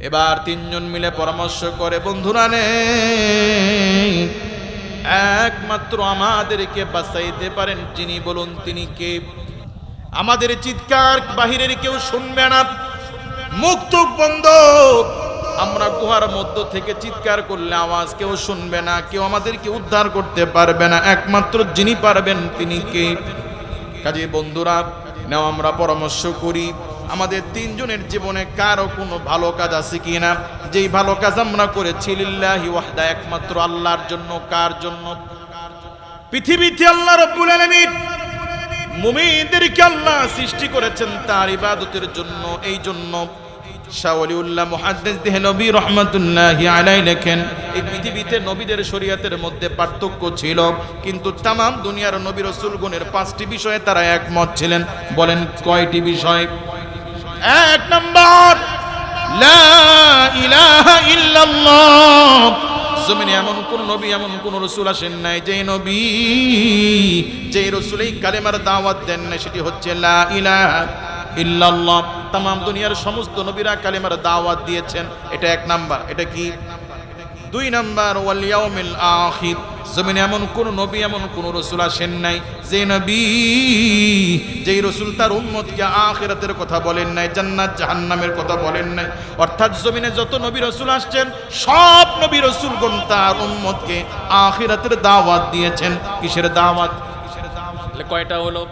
এবার তিনজন মিলে পরামর্শ করে, বন্ধুরা নে একমাত্র আমাদেরকে বাঁচাইতে পারেন যিনি বলুন তিনি কে। আমাদের চিৎকার বাহিরের কেউ শুনবে না। মুখ বন্ধ। আমরা গুহার মধ্য থেকে চিৎকার করলে আওয়াজ কেউ শুনবে না, কেউ আমাদেরকে উদ্ধার করতে পারবে না। একমাত্র যিনি পারবেন তিনি কে। কাজে বন্ধুরা, নাও আমরা পরামর্শ করি। আমাদের তিনজনের জীবনে কারও কোনো ভালো কাজ আছে কি না যেই ভালো কাজ আমরা করেছি, লিল্লাহি ওয়াহদা, একমাত্র আল্লাহর জন্য, কার জন্য? পৃথিবীতে আল্লাহ রব্বুল আলামিন মুমিনদেরকে আল্লাহ সৃষ্টি করেছেন তার ইবাদতের জন্য, এই জন্য। শাওলিউল্লাহ মুহাদ্দিস দেহলবি রহমাতুল্লাহি আলাই লেখেন, এই পৃথিবীতে নবীদের শরীয়তের মধ্যে পার্থক্য ছিল, কিন্তু তামাম দুনিয়ার নবী রাসূলগণের পাঁচটি বিষয়ে তারা একমত ছিলেন। বলেন কয়টি বিষয়? এক নম্বর জমিনে এমন কোন নবী, এমন কোন রসুল আসেন নাই যে নবী যে রসুল এই কালেমার দাওয়াত দেন না সেটি হচ্ছে লা ইলাহা ইল্লাল্লাহ। তামাম দুনিয়ার সমস্ত নবীরা কালেমার দাওয়াত দিয়েছেন। এটা এক নাম্বার। এটা কি? দুই নাম্বার, ওয়াল ইয়াউমিল আখির। জমিনে এমন কোন নবী এমন কোন রসুল আসেন নাই। যে নবী যেই রসুল তার উম্মতকে আখিরাতের কথা বলেন নাই জান্নাত জাহান্নামের কথা বলেন নাই। অর্থাৎ জমিনে যত নবী রসুল আসছেন সব নবী রসুলগণ তার উম্মতকে আখিরাতের দাওয়াত দিয়েছেন। কিসের দাওয়াত? তাহলে কয়টা হলো?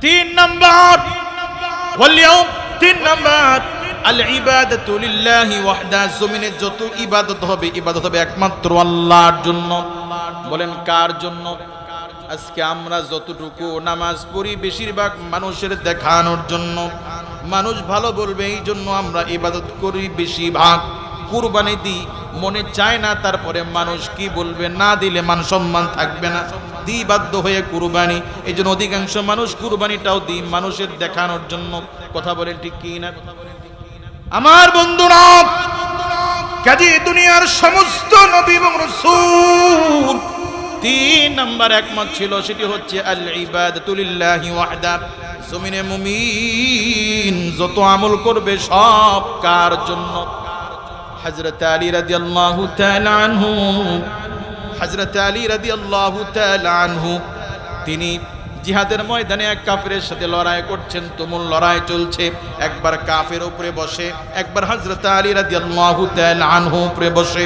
তিন নম্বর। তিন নম্বর। আল ইবাদাতু লিল্লাহি ওয়াহদা। জমিনে যত ইবাদত হবে ইবাদত হবে একমাত্র আল্লাহর জন্য। বলেন, কার জন্য? আজকে আমরা যতটুকু নামাজ পড়ি, বেশিরভাগ মানুষের দেখানোর জন্য। মানুষ ভালো বলবে, এই জন্য আমরা ইবাদত করি বেশিরভাগ। কুরবানি দিই, মনে চায় না, তারপরে মানুষ কি বলবে? না দিলে মান সম্মান থাকবে না। দিই বাধ্য হয়ে কুরবানি। এই জন্য অধিকাংশ মানুষ কুরবানিটাও দিই মানুষের দেখানোর জন্য। কথা বলেন ঠিক কি না আমার বন্ধুরা কাজী দুনিয়ার সমস্ত নবী এবং রসুল। তিন নাম্বার একমত ছিল, সেটি হচ্ছে আল ইবাদতুলিল্লাহি ওয়াহদা। জমিনে মুমিন যত আমল করবে, সব কার জন্য? হযরত আলী রাদিয়াল্লাহু তাআলা আনহু। হযরত আলী রাদিয়াল্লাহু তাআলা আনহু, তিনি জিহাদের ময়দানে এক কাফেরের সাথে লড়াই করছেন, তুমুল লড়াই চলছে। একবার কাফের উপরে বসে, একবার হযরত আলী রাদিয়াল্লাহু তাআলা উপরে বসে।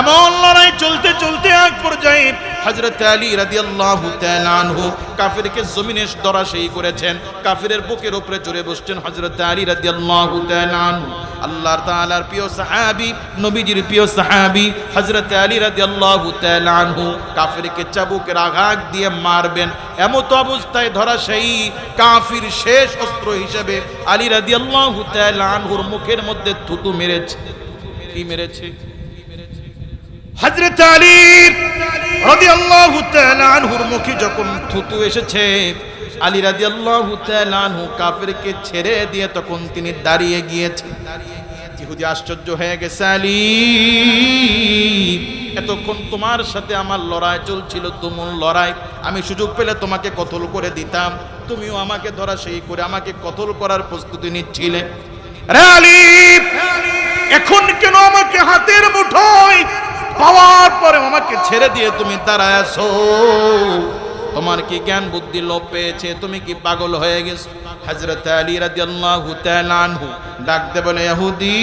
এমন লড়াই চলতে চলতে এক পর্যায়ে হযরত আলী রাদিয়াল্লাহু তাআলা আনহু কাফেরকে জমিনে দরাশায়ী করেছেন। কাফেরের বুকের উপরে চড়ে বসছেন হযরত আলী রাদিয়াল্লাহু তাআলা আনহু। আল্লাহর তাআলার প্রিয় সাহাবি, নবীজির প্রিয় সাহাবী, হযরত আলী রাদিয়াল্লাহু তাআলা আনহু কাফেরকে চাবুকের আঘাত দিয়ে মারবেন। এমতো অবস্থায় ধরা সেই কাফির শেষ অস্ত্র হিসেবে আলী রাদিয়াল্লাহু তাআলা আনহুর মুখের মধ্যে থুতু মেরেছে। কি মেরেছে? হযরত আলী রাদিয়াল্লাহু তাআলা আনহুর মুখে যখন থুতু এসেছে, আলী আনহু কাফিরকে ছেড়ে দিয়ে তখন তিনি দাঁড়িয়ে ইহুদি আশ্চর্য হয়ে গেছে, আলী, এতক্ষণ তোমার সাথে আমার লড়াই চলছিল, তুমুল লড়াই। আমি সুযোগ পেলে তোমাকে কতল করে দিতাম, তুমিও আমাকে ধরা সেই করে আমাকে কতল করার প্রস্তুতি নিচ্ছিলে। এখন কেন আমাকে হাতের মুঠোয় পাওয়ার পরে আমাকে ছেড়ে দিয়ে তুমি দাঁড়ায় আছো। তোমার কি জ্ঞান বুদ্ধি লোপ পেয়েছে? তুমি কি পাগল হয়ে গেছো? হযরত আলী তাআলা আনহু ডাকতে বলে, ইহুদি,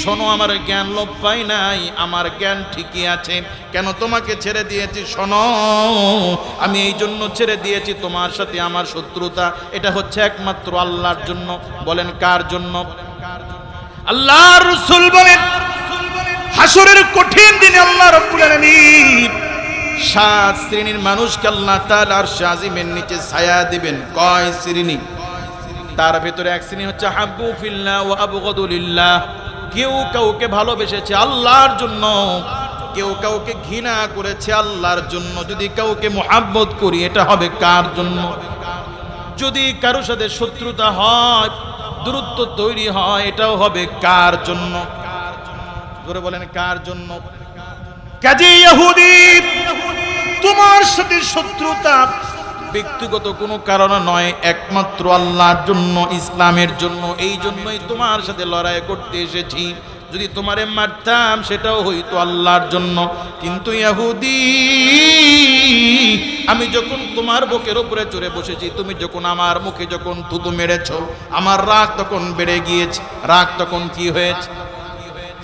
শোনো, আমার জ্ঞান লোপ পাই নাই, আমার জ্ঞান ঠিকই আছে। কেন তোমাকে ছেড়ে দিয়েছি? শোনো, আমি এই জন্য ছেড়ে দিয়েছি তোমার সাথে আমার শত্রুতা। এটা হচ্ছে একমাত্র আল্লাহর জন্য। বলেন কার জন্য? আল্লাহর রাসূল বলেন হাসরের কঠিন দিনে আল্লাহ রাব্বুল আলামিন সাত শ্রেণির মানুষকে আল্লাহ তাআলা আরশ আজিমের নিচে ছায়া দিবেন। কয় শ্রেণি? তার ভেতরে এক শ্রেণি হচ্ছে হাব্বু ফিল্লাহ ওয়া আবগাদু লিল্লাহ। কেউ কাউকে ভালোবেসেছে আল্লাহর জন্য, কেউ কাউকে ঘৃণা করেছে আল্লাহর জন্য। যদি কাউকে মোহাব্বত করি, এটা হবে কার জন্য? যদি কারোর সাথে শত্রুতা হয়, দূরত্ব তৈরি হয়, এটাও হবে কার জন্য? ধরে বলেন, কার জন্য? তোমার সাথে শত্রুতা। ব্যক্তিগত কোনো কারণে নয়, একমাত্র আল্লাহর জন্য, ইসলামের জন্য। এই জন্যই তোমার সাথে লড়াই করতে এসেছি। যদি তোমারে মারতাম, সেটাও হইতো আল্লাহর জন্য। কিন্তু ইহুদি, আমি যখন তোমার বুকের উপরে চড়ে বসেছি, তুমি যখন আমার মুখে যখন থুতু মেরেছ, আমার রাগ তখন বেড়ে গিয়েছে। রাগ তখন কি হয়েছে?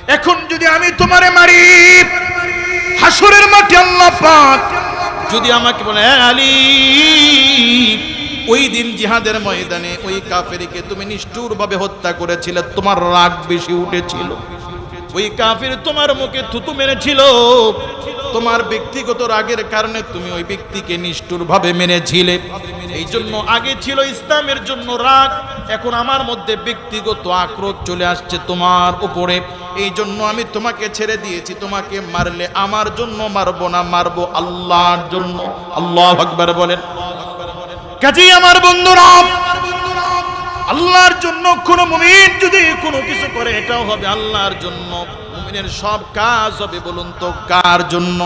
এখন যদি আমি তোমারে মারি হাসরের মাঠে আল্লাহ পাক যদি আমাকে বলে "হ্যাঁ, আলী ওই দিন জিহাদের ময়দানে ওই কাফেরকে তুমি নিষ্ঠুরভাবে হত্যা করেছিলে তোমার রাগ বেশি উঠেছিল। ওই কাফের তোমার মুখে থুতু মেরেছিল। তোমার ব্যক্তিগত রাগের কারণে তুমি ওই ব্যক্তিকে নিষ্ঠুরভাবে মেরেছিলে। এই জন্য আগে ছিল ইসলামের জন্য রাগ, এখন আমার মধ্যে ব্যক্তিগত আক্রোশ চলে আসছে তোমার উপরে। এই জন্য আমি তোমাকে ছেড়ে দিয়েছি, তোমাকে মারলে আমার জন্য মারবো না, মারবো আল্লাহর জন্য। আল্লাহ আকবার বলেন। কাজেই আমার বন্ধুরা, আল্লাহর জন্য কোন মুমিন যদি কোনো কিছু করে, এটাও হবে আল্লাহর জন্য। মুমিনের সব কাজ হবে বলুন তো, কার জন্য?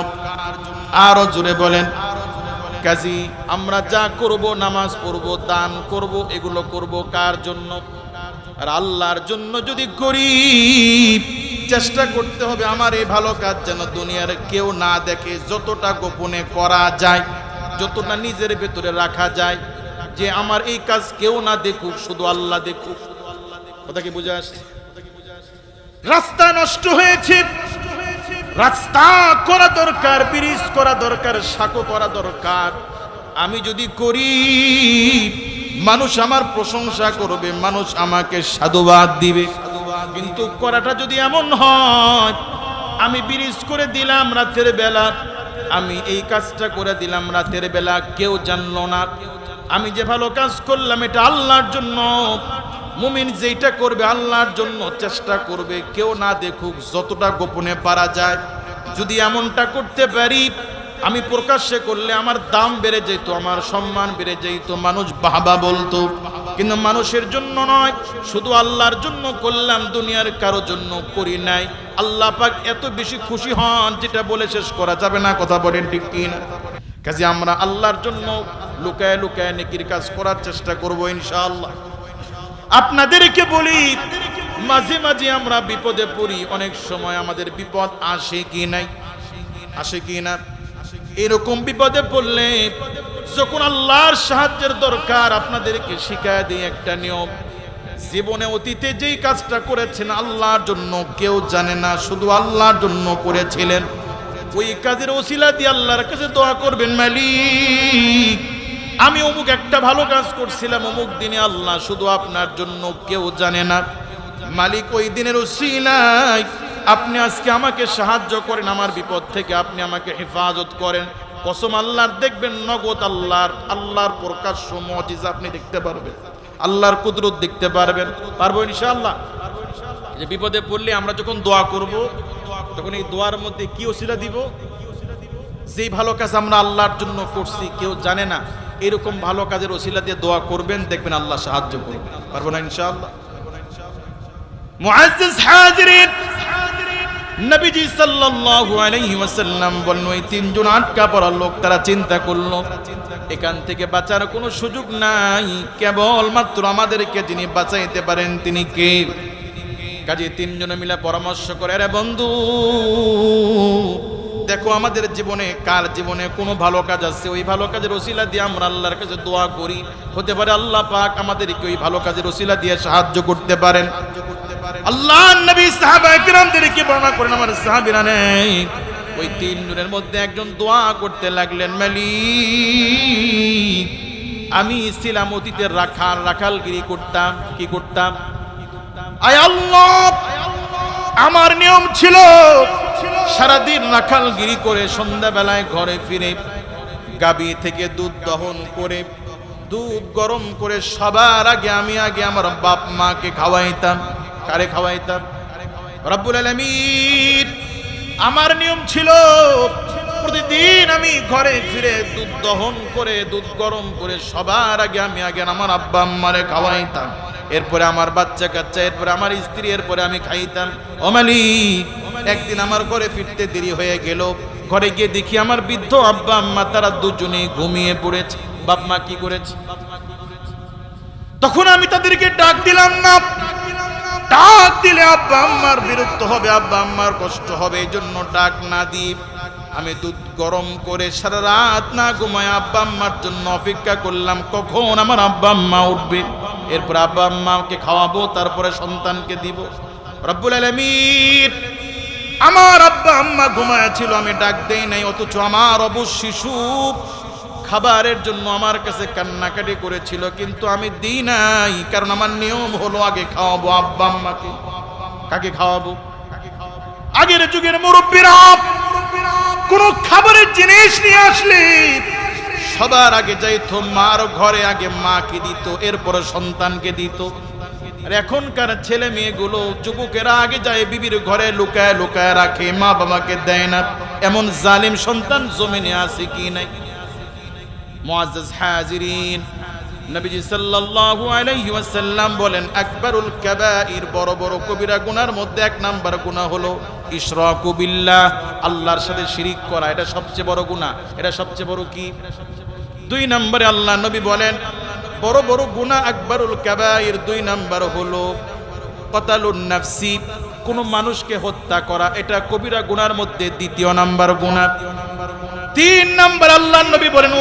আরও জোরে বলেন। কাজী, আমরা যা করব, নামাজ পড়ব, দান করব, এগুলো করব কার জন্য? আর আল্লাহর জন্য যদি করি চেষ্টা করতে হবে আমার এই ভালো কাজ যেন দুনিয়ার কেউ না দেখে, যতটা গোপনে করা যায়, যতটা নিজের ভেতরে রাখা যায়, যে আমার এই কাজ কেউ না দেখুক, শুধু আল্লাহ দেখুক। কথা কি বুঝে আসছে? রাস্তা নষ্ট হয়েছে রাস্তা করা দরকার, ব্রিজ করা দরকার, সাঁকো করা দরকার। আমি যদি করি, মানুষ আমার প্রশংসা করবে, মানুষ আমাকে সাধুবাদ দিবে। কিন্তু করাটা যদি এমন হয়, আমি ব্রিজ করে দিলাম রাতের বেলা, আমি এই কাজটা করে দিলাম রাতের বেলা, কেউ জানলো না। আমি যে ভালো কাজ করলাম, এটা আল্লাহর জন্য। মুমিন যেটা করবে আল্লাহর জন্য চেষ্টা করবে, কেউ না দেখুক যতটা গোপনে পারা যায়। যদি এমনটা করতে পারি, আমি প্রকাশ্যে করলে আমার দাম বেড়ে যেত, আমার সম্মান বেড়ে যেত, মানুষ বাবা বলতো। কিন্তু মানুষের জন্য নয়, শুধু আল্লাহর জন্য করলাম দুনিয়ার কারও জন্য করি নাই। আল্লাহ পাক এত বেশি খুশি হন, যেটা বলে শেষ করা যাবে না, কথা বলেন ঠিক কিনা? কাজে আমরা আল্লাহর জন্য লুকায় লুকায় নেকির কাজ করার চেষ্টা করব ইনশাআল্লাহ। আপনাদেরকে বলি, মাঝে মাঝে আমরা বিপদে পড়ি, অনেক সময় আমাদের বিপদ আসে কি নাই? আসে কি না? এরকম বিপদে পড়লে যখন আল্লাহর সাহায্যের দরকার, আপনাদেরকে শিখায় দিই একটা নিয়ম। জীবনে অতীতে যেই কাজটা করেছেন, আল্লাহর জন্য কেউ জানে না, শুধু আল্লাহর জন্য করেছিলেন। ওই কাজের ওসিলা দিয়ে আল্লাহর কাছে দোয়া করবেন, মালিক। আমি অমুক একটা ভালো কাজ করছিলাম, অমুক দিনে আল্লাহ শুধু আপনার জন্য কেউ জানে না। মালিক ওই দিনের ওসিলায় আপনি আজকে আমাকে সাহায্য করেন আমার বিপদ থেকে, আপনি আমাকে হেফাজত করেন। কসম আল্লাহর দেখবেন, নগদ আল্লাহর আল্লাহর প্রকাশ্য মজিজ আপনি দেখতে পারবেন। আল্লাহর কুদরত দেখতে পারবেন। পারব ইনশাআল্লাহ? যে বিপদে পড়লে আমরা যখন দোয়া করব, তখন এই দোয়ার মধ্যে কি ওসিলা দিব? যেই ভালো কাজ আমরা আল্লাহর জন্য করছি, কেউ জানে না। এরকম ভালো কাজের ওসিলা দিয়ে দোয়া করবেন, দেখবেন আল্লাহ সাহায্য করবেন পারব না ইনশাআল্লাহ? তিনজন আটকা লোক তারা চিন্তা করল। এখান থেকে বাঁচার কোনো সুযোগ নাই। আমাদেরকে পারেন তিনি কে? কাজে তিনজনে মিলে পরামর্শ করে বন্ধু দেখো, আমাদের জীবনে, কার জীবনে কোনো ভালো কাজ আছে? ওই ভালো কাজের ওসিলা দিয়ে আমরা আল্লাহর কাছে দোয়া করি। হতে পারে আল্লাহ পাক আমাদেরকে ওই ভালো কাজের ওসিলা দিয়ে সাহায্য করতে পারেন। আল্লাহ নবী সাহাবা একরামদেরকে বর্ণনা করেন, আমার সাহাবীরা নেই। ওই তিন মধ্যে একজন দোয়া করতে লাগলেন, মালিক, আমি ছিলাম অতীতের রাখাল, রাখালগিরি করতাম, কি করতাম? আয় আল্লাহ, আমার নিয়ম ছিল সারাদিন রাখালগিরি করে সন্ধ্যাবেলায় ঘরে ফিরে গাবি থেকে দুধ দহন করে, দুধ গরম করে সবার আগে আমি আগে আমার বাপ মাকে খাওয়াইতাম। কারে খাওয়াইতাম? রব্বুল আলামিন। আমার নিয়ম ছিল, প্রতিদিন আমি ঘরে ফিরে দুধ দহন করে, দুধ গরম করে সবার আগে আমি আগে আমার আব্বা আম্মারে খাওয়াইতাম। এরপরে আমার বাচ্চা কাচ্চা এরপরে আমার স্ত্রী, এরপরে আমি খাইতাম। ওমালি একদিন আমার ঘরে ফিরতে দেরি হয়ে গেল। ঘরে গিয়ে দেখি আমার বৃদ্ধ আব্বা, আম্মা, তারা দুজনেই ঘুমিয়ে পড়েছে। বাপ মা কি করেছে? তখন আমি তাদেরকে ডাক দিলাম না ডাক দিলে আব্বা, আম্মার বিরক্ত হবে, আব্বা, আম্মার কষ্ট হবে এই জন্য ডাক না দিই আমি দুধ গরম করে সারা রাত না ঘুমায় আব্বা, আম্মার জন্য অপেক্ষা করলাম, কখন আমার আব্বা, আম্মা উঠবে? এরপর আব্বা, আম্মাকে খাওয়াবো, তারপরে সন্তানকে দিব। রব্বুল আলমিন আমার আব্বা আম্মা ঘুমায় ছিল, আমি ডাক দেই নাই, অথচ আমার অবশ শিশু খাবারের জন্য আমার কাছে কান্নাকাটি করেছিল, কিন্তু আমি দিই নাই, কারণ আমার নিয়ম হলো আগে খাওয়াবো আব্বা আম্মাকে। কাকে খাওয়াবো? আগের যুগের মুরব্বীরা, কোন খাবারের জিনিস নিয়ে আসলে সবার আগে যাইতো, মার ঘরে আগে মাকে দিত, এরপরে সন্তানকে দিত। আর এখনকার ছেলে মেয়েগুলো যুবকেরা আগে যায় বিবির ঘরে লুকায় লুকায় রাখে, মা বাবাকে দেয় না। এমন জালিম সন্তান জমিনে আছে কি নাই? মুআজ্জাজ হাজিরিন বড় বড় কবিরা গুনার মধ্যে এক নাম্বার গুনাহ আল্লাহর সাথে শিরিক করা। এটা সবচেয়ে বড় এটা সবচেয়ে বড় কি? দুই নম্বরে আল্লাহ নবী বলেন বড় বড় গুনাহ আকবারুল কাবাইর দুই নাম্বার হলো কতালুন নাফসি, কোন মানুষকে হত্যা করা, এটা কবিরা গুনার মধ্যে দ্বিতীয় নাম্বার গুনাহ। তিন নাম্বার আল্লাহ নবী বলেন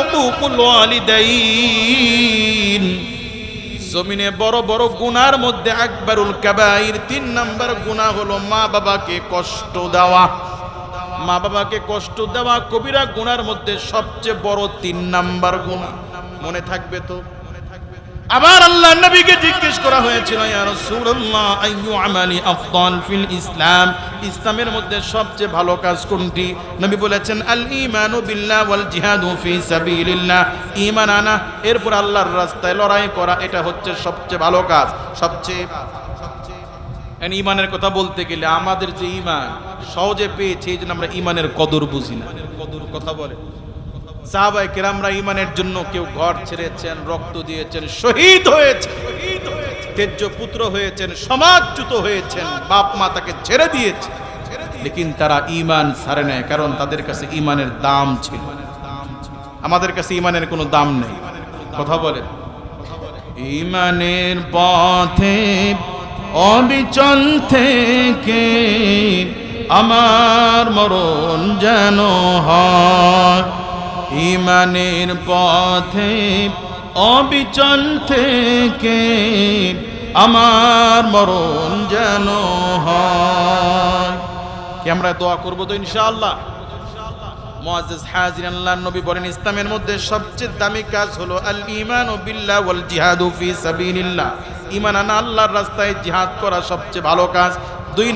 ওয়ালিদাইন। জমিনে বড় বড় গুনার মধ্যে আকবরুল কাবাইর তিন নাম্বার গুনাহ হলো মা বাবাকে কষ্ট দেওয়া। মা বাবাকে কষ্ট দেওয়া কবিরা গুনার মধ্যে সবচেয়ে বড় তিন নাম্বার গুনাহ। মনে থাকবে তো? আবার আল্লাহ নবীকে জিজ্ঞেস করা হয়েছিল ফিল ইসলাম? ইসলামের মধ্যে সবচেয়ে ভালো কাজ কোনটি? নবী বলেছেন, আল ঈমানু বিল্লাহ ওয়াল জিহাদু ফি সাবিলিল্লাহ। ঈমান আনা, এরপর আল্লাহর রাস্তায় লড়াই করা, এটা হচ্ছে সবচেয়ে ভালো কাজ। সবচেয়ে ইমানের কথা বলতে গেলে আমাদের যে ইমান সহজে পেয়েছে জন্য আমরা ইমানের কদর বুঝি না। কদর কথা বলে। সাহাবাই কেরামরা ইমানের জন্য কেউ ঘর ছেড়েছেন, রক্ত দিয়েছেন, শহীদ হয়েছে তেজ্য পুত্র হয়েছেন সমাজচ্যুত হয়েছেন, বাপ মা তাকে ছেড়ে দিয়েছে। লেকিন তারা ইমান ছাড়ে নেয় কারণ তাদের কাছে ইমানের দাম ছিল। আমাদের কাছে ইমানের কোনো দাম নেই। কথা বলে ইমানের পথে, অবিচল থেকে আমার মরণ যেন হয়। ইমানের পথে অবিচল থেকে আমার মরণ যেন আমরা দোয়া করব তো ইনশাআল্লাহ? হাজির ইসলামের মধ্যে সবচেয়ে দামি কাজ হলো আল ও বিল্লাহ ওয়াল আল্লাহর রাস্তায় জিহাদ করা সবচেয়ে ভালো কাজ। দুই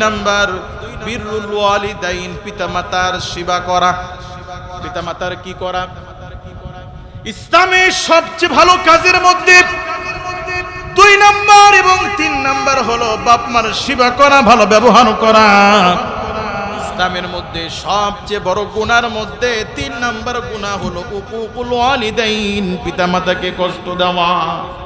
সেবা করা। পিতামাতার কি করা? ইসলামের সবচেয়ে ভালো কাজের মধ্যে দুই নাম্বার এবং তিন নাম্বার হলো বাপ মার সেবা করা, ভালো ব্যবহার করা। ইসলামের মধ্যে সবচেয়ে বড় গুনার মধ্যে তিন নাম্বার গুনাহ হলো উকুকুল ওয়ালিদাইন, পিতামাতাকে কষ্ট দেওয়া।